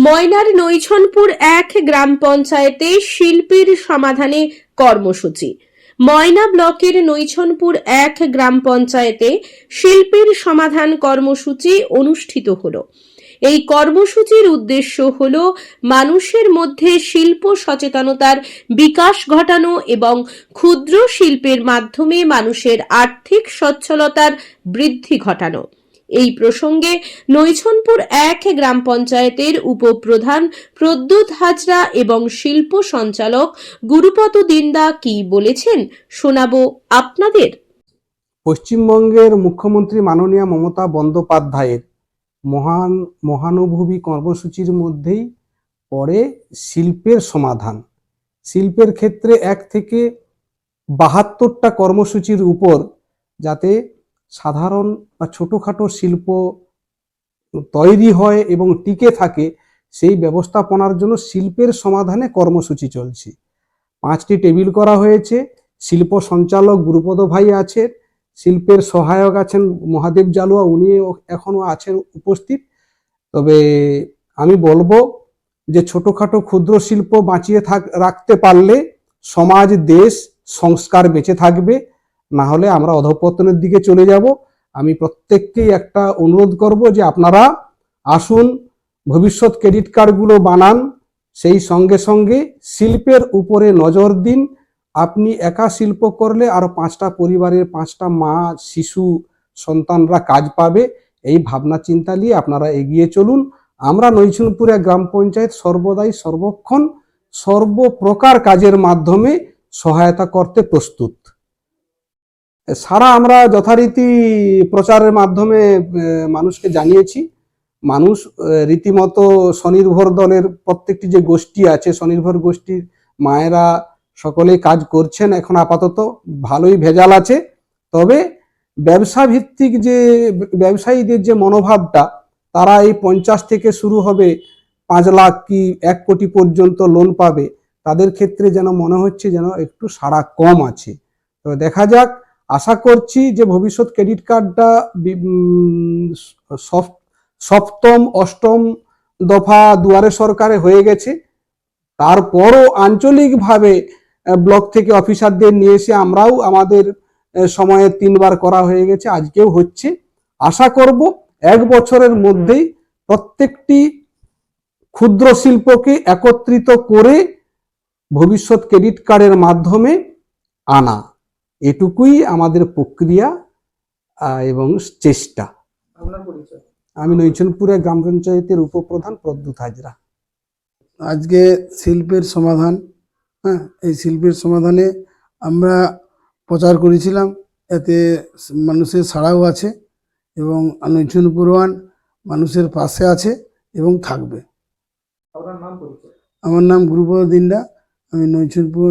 ময়নার নৈছনপুর এক গ্রাম পঞ্চায়েতে শিল্পীর সমাধানে কর্মসূচি। ময়না ব্লকের নৈছনপুর এক গ্রাম পঞ্চায়েতে শিল্পীর সমাধান কর্মসূচি অনুষ্ঠিত হল। এই কর্মসূচির উদ্দেশ্য হল মানুষের মধ্যে শিল্প সচেতনতার বিকাশ ঘটানো এবং ক্ষুদ্র শিল্পের মাধ্যমে মানুষের আর্থিক সচ্ছলতার বৃদ্ধি ঘটানো। এই প্রসঙ্গে নৈছনপুর এক গ্রাম পঞ্চায়েতের উপপ্রধান প্রদ্যুৎ হাজরা এবং শিল্প সঞ্চালক গুরুপত দিন্দা কি বলেছেন শোনাবো আপনাদের। পশ্চিমবঙ্গের মুখ্যমন্ত্রী মাননীয় মমতা বন্দ্যোপাধ্যায়ের মহান মহানুভবী কর্মসূচির মধ্যেই পড়ে শিল্পের সমাধান। শিল্পের ক্ষেত্রে এক থেকে বাহাত্তরটা কর্মসূচির উপর যাতে সাধারণ বা ছোটোখাটো শিল্প তৈরি হয় এবং টিকে থাকে, সেই ব্যবস্থাপনার জন্য শিল্পের সমাধানে কর্মসূচি চলছে। পাঁচটি টেবিল করা হয়েছে, শিল্প সঞ্চালক গুরুপদ ভাই আছে শিল্পের সহায়ক আছেন মহাদেব জালুয়া উনি এখনও আছেন উপস্থিত। তবে আমি বলব যে ছোটখাটো ক্ষুদ্র শিল্প বাঁচিয়ে থাক, রাখতে পারলে সমাজ, দেশ, সংস্কার বেঁচে থাকবে। না হলে আমরা অধপতনের দিকে চলে যাব। আমি প্রত্যেককেই একটা অনুরোধ করব যে আপনারা আসুন, ভবিষ্যৎ ক্রেডিট কার্ডগুলো বানান, সেই সঙ্গে সঙ্গে শিল্পের উপরে নজর দিন। আপনি একা শিল্প করলে আরও পাঁচটা পরিবারের পাঁচটা মা, শিশু, সন্তানরা কাজ পাবে। এই ভাবনা চিন্তা নিয়ে আপনারা এগিয়ে চলুন। আমরা নৈচুনপুরে গ্রাম পঞ্চায়েত সর্বদাই সর্বক্ষণ, সর্বপ্রকার কাজের মাধ্যমে সহায়তা করতে প্রস্তুত। সারা আমরা যথারীতি প্রচারের মাধ্যমে মানুষকে জানিয়েছি। মানুষ রীতিমতো স্বনির্ভর দলের প্রত্যেকটি যে গোষ্ঠী আছে, স্বনির্ভর গোষ্ঠীর মায়েরা সকলেই কাজ করছেন এখন আপাতত। ভালোই ভেজাল আছে। তবে ব্যবসা ভিত্তিক যে, ব্যবসায়ীদের যে মনোভাবটা, তারা এই পঞ্চাশ থেকে শুরু হবে, পাঁচ লাখ কি এক কোটি পর্যন্ত লোন পাবে, তাদের ক্ষেত্রে যেন মনে হচ্ছে যেন একটু সাড়া কম আছে। তো দেখা যাক আশা করছি যে ভবিষ্যৎ ক্রেডিট কার্ডটা সপ্তম, অষ্টম দফা দুয়ারে সরকারে হয়ে গেছে। তারপরও আঞ্চলিকভাবে ব্লক থেকে অফিসারদের নিয়ে এসে আমরাও আমাদের সময়ে তিনবার করা হয়ে গেছে, আজকেও হচ্ছে। আশা করব এক বছরের মধ্যেই প্রত্যেকটি ক্ষুদ্র শিল্পকে একত্রিত করে ভবিষ্যৎ ক্রেডিট কার্ডের মাধ্যমে আনা। এটুকুই আমাদের প্রক্রিয়া এবং চেষ্টা। আমি নৈচনপুরে গ্রাম পঞ্চায়েতের উপপ্রধান প্রদ্যুৎ হাজরা। আজকে শিল্পের সমাধান হ্যাঁ এই শিল্পের সমাধানে আমরা প্রচার করেছিলাম এতে মানুষের সাড়াও আছে এবং নৈচুন পুরওয়ান মানুষের পাশে আছে এবং থাকবে। আপনার নাম পরিচয়? আমার নাম গুরুপদ দিন্ডা আমি নৈচুনপুর